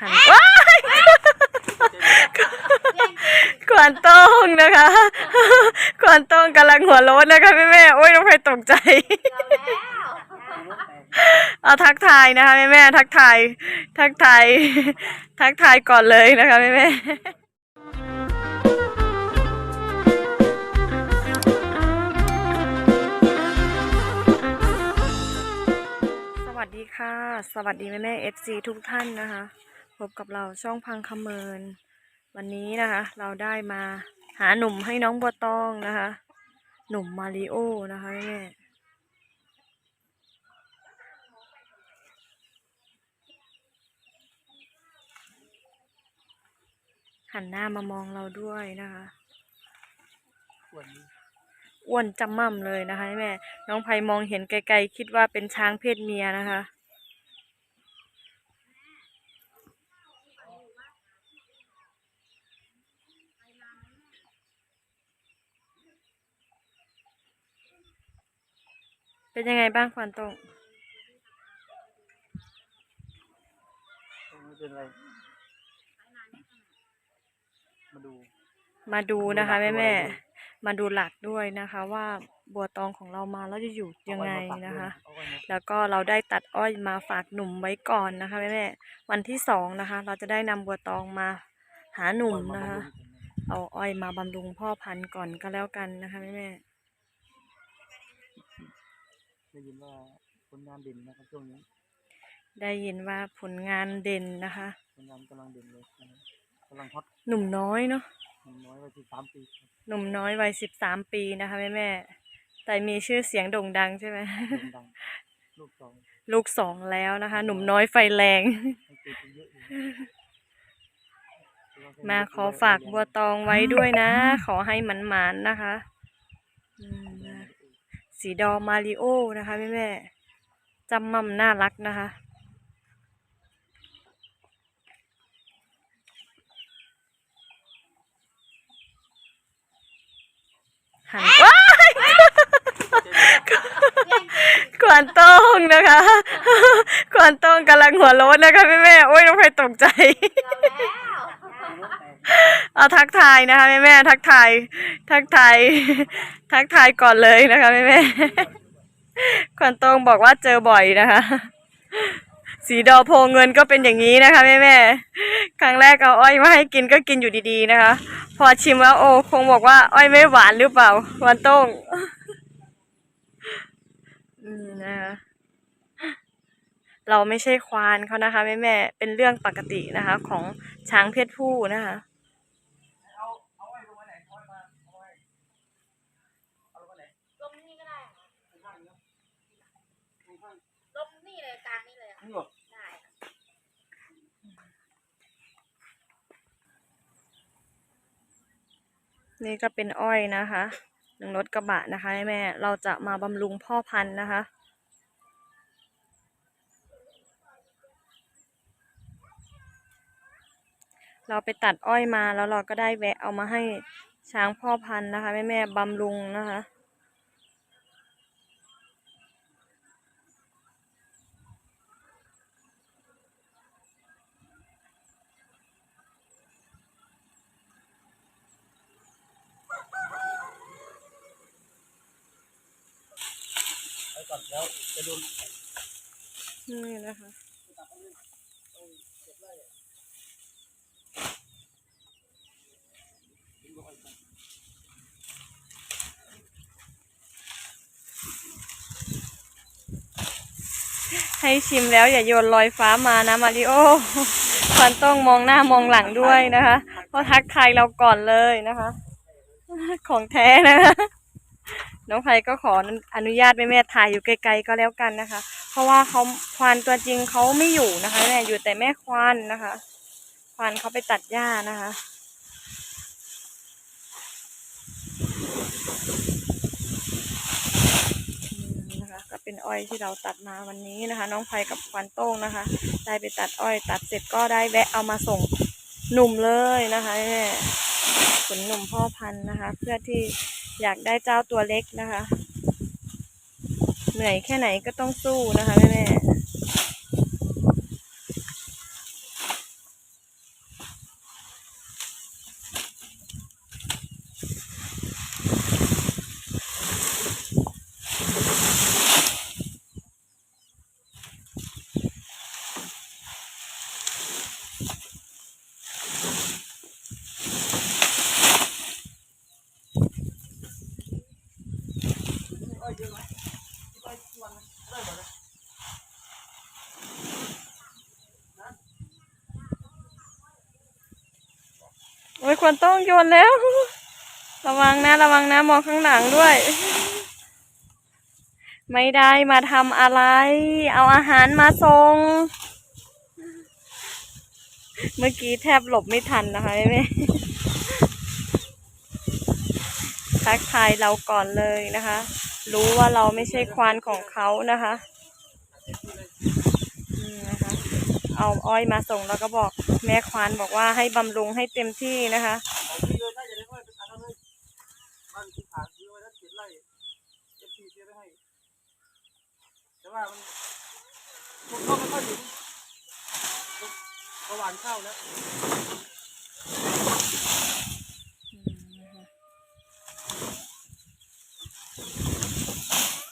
หันว้ายกวนโต้งนะคะกวนโต้งกำลังหัวโล้นนะคะแม่แม่โอ้ยน้องไฟตกใจเอาทักทายนะคะแม่แม่ทักทายทักทายทักทายก่อนเลยนะคะแม่แม่สวัสดีค่ะ สวัสดีแม่แม่เอฟซีทุกท่านนะคะ บกับเราช่องพังคำเมิน วันนี้นะคะ เราได้มาหาหนุ่มให้น้องบัวตองนะคะ หนุ่มมาริโอนะคะแม่แม่หันหน้ามามองเราด้วยนะคะอ้วนจำม่ำเลยนะคะแม่ น้องไพมองเห็นไกลๆคิดว่าเป็นช้างเพศเมียนะคะ เป็นยังไงบ้างควันตงไม่เป็นไร มาดู มาดูนะคะดูหลัแม่กด้วยแม่ๆมาดูหลักด้วยนะคะ ว่าบัวตองของเรามาแล้วจะอยู่ยังไงเอาว้มาฝากนะคะด้วยเอาไว้มาแล้วก็เราได้ตัดอ้อยมาฝากหนุ่มไว้ก่อนนะคะแม่แม่ๆวันที่สองนะคะ เราจะได้นำบัวตองมาหาหนุ่มนะคะ เอาอ้อยมาบำรุงพ่อพันธุ์ก่อนก็แล้วกันนะคะแม่แม่ ได้ยินว่าผลงานเด่นนะครับช่วงนี้ๆได้ยินว่าผลงานเด่นนะคะ ผลงานกำลังเด่นเลยนะครับกำลังฮอตหนุ่มน้อยเนาะหนุ่มน้อยวัยสิบสามปีครับหนุ่มน้อยวัยสิบสามปีนะคะแม่แม่ๆแต่มีชื่อเสียงโด่งดังใช่ไหมเด่นดังลูกสองลูกสองแล้วนะคะ หนุ่มน้อยไฟแรง ให้เกิดเยอะอยู่มาขอฝากบัวตองไว้ด้วยนะ ขอให้หมันหมานๆนะคะอืมนะ สีดอมาริโอนะคะแม่แม่จำมั่มน่ารักนะคะ หันว้ายกวนโต้งนะคะกวนโต้งกำลังหัวโล้นนะคะแม่แม่โอ้ยน้องไฟตกใจ เอาทักทายนะคะแม่แม่ทักทายทักทายทักทายก่อนเลยนะคะแม่แม่ๆควันตรงบอกว่าเจอบ่อยนะคะ สีดอโพเงินก็เป็นอย่างนี้นะคะแม่แม่ครั้งแรกเอาอ้อยมาให้กินก็กินอยู่ดีๆนะคะ พอชิมแล้วโอ้คงบอกว่า อ้อยไม่หวานหรือเปล่าควันตรงอืมนะคะเราไม่ใช่ควานเขานะคะแม่แม่เป็นเรื่องปกตินะคะ ของช้างเพศผู้นะคะ ลมนี่ก็ได้ค่ะลมนี่เลยก ลางนี่ก็เป็นอ้อยนะคะหนึ่งรถกระบะนะคะแม่ เราจะมาบำรุงพ่อพันธุ์นะคะ เราไปตัดอ้อยมาแล้วเราก็ได้แวะเอามาให้ช้างพ่อพันธุ์นะคะแม่แม่บำรุงนะคะ ก่อนแล้วจะดนนี่นะคะให้ชิมแล้วอย่าโยนลอยฟ้ามานะมาริโอควันต้องมองหน้ามองหลังด้วยนะคะ เพราะทักทายเราก่อนเลยนะคะ ของแท้นะคะ น้องไพก็ขออนุญาตแม่แม่ถ่ายอยู่ไกลๆก็แล้วกันนะคะ เพราะว่าเขาควานตัวจริงเขาไม่อยู่นะคะแม่อยู่แต่แม่ควานนะคะ ควานเขาไปตัดหญ้านะคะนะคะก็เป็นอ้อยที่เราตัดมาวันนี้นะคะ น้องไพกับควันโต้งนะคะ ได้ไปตัดอ้อยตัดเสร็จก็ได้แวะเอามาส่งหนุ่มเลยนะคะแม่ขนหนุ่มพ่อพันธุ์นะคะ เพื่อที่ อยากได้เจ้าตัวเล็กนะคะ เหนื่อยแค่ไหนก็ต้องสู้นะคะแม่แม่ ม่ควรต้องโยนแล้ว ระวังนะ ระวังนะ มองข้างหลังด้วย ไม่ได้มาทำอะไร เอาอาหารมาส่ง เมื่อกี้แทบหลบไม่ทันนะคะแม่ทักทายเราก่อนเลยนะคะ รู้ว่าเราไม่ใช่ควานของเขานะคะนะคะ เอาอ้อยมาส่งแล้วก็บอกแม่ควานบอกว่าให้บำรุงให้เต็มที่นะคะเอาที่เลยน่าจะได้ค่อยไปตัดเอาเลยบ้านที่ขาดซื้อไว้แล้วเจ็ดไร่เอฟซีเสียไปให้แต่ว่ามันพวกเขาไม่ค่อยถึงประหวานข้าวแล้ว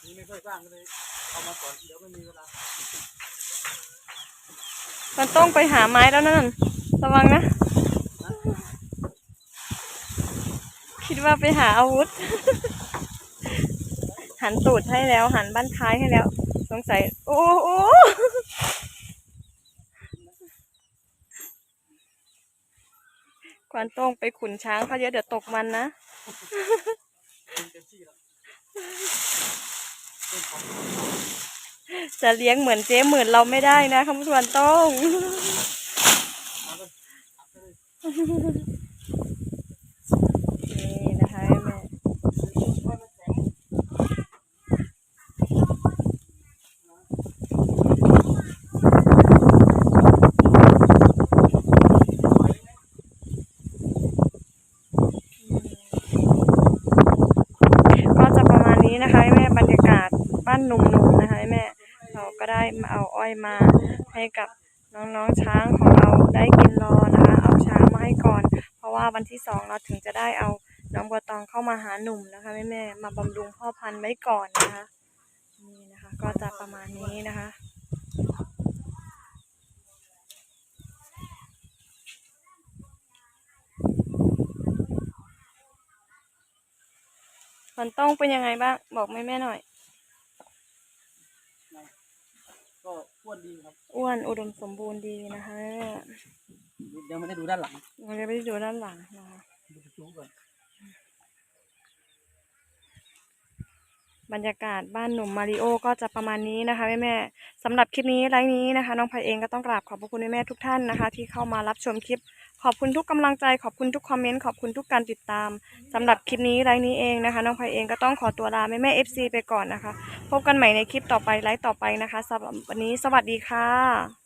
นี่ไม่ค่อยสร้างก็เลยเอามาก่อนเดี๋ยวไม่มีเวลา มันต้องไปหาไม้แล้วนั่นระวังนะ คิดว่าไปหาอาวุธ หันตูดให้แล้ว หันบ้านท้ายให้แล้ว สงสัย โอ้โอ้กวานต้องไปขุนช้างเขาเยอะเดี๋ยวตกมันนะเจะเลี้ยงเหมือนเจ๊หมื่นเราไม่ได้นะคำชวนต้อง มาเลยอัดไปเลย นี่นะคะแม่ ค่อยมาแข็ง ก็จะประมาณนี้นะคะแม่บรรยากาศบ้านหนุ่มๆนะคะแม่เราก็ได้ มาเอาอ้อยมาให้กับน้องๆช้างของเราได้กินรอนะคะเอาช้างมาให้ก่อน เพราะว่าวันที่สองเราถึงจะได้เอาน้องบัวตองเข้ามาหาหนุ่มนะคะแม่แม่ๆมาบำรุงพ่อพันธุ์ไว้ก่อนนะคะนี่นะคะก็จะประมาณนี้นะคะมันต้องเป็นยังไงบ้างบอกแม่แม่ๆหน่อย อ้วนดีครับอ้วนอุดมสมบูรณ์ดีนะคะแม่เดี๋ยวไม่ได้ดูด้านหลังเราจะไปดูด้านหลังนะคะ ดูสูงก่อน บรรยากาศบ้านหนุ่มมาริโอก็จะประมาณนี้นะคะแม่แม่สำหรับคลิปนี้ไลฟ์นี้นะคะ น้องพายเองก็ต้องกราบขอบพระคุณแม่ๆทุกท่านนะคะ ที่เข้ามารับชมคลิป ขอบคุณทุกกำลังใจ ขอบคุณทุกคอมเมนต์ขอบคุณทุกการติดตามสำหรับคลิปนี้ไลฟ์นี้เองนะคะ น้องพายเองก็ต้องขอตัวลาแม่แม่เอฟซีไปก่อนนะคะ พบกันใหม่ในคลิปต่อไปไลฟ์ต่อไปนะคะสำหรับวันนี้สวัสดีค่ะ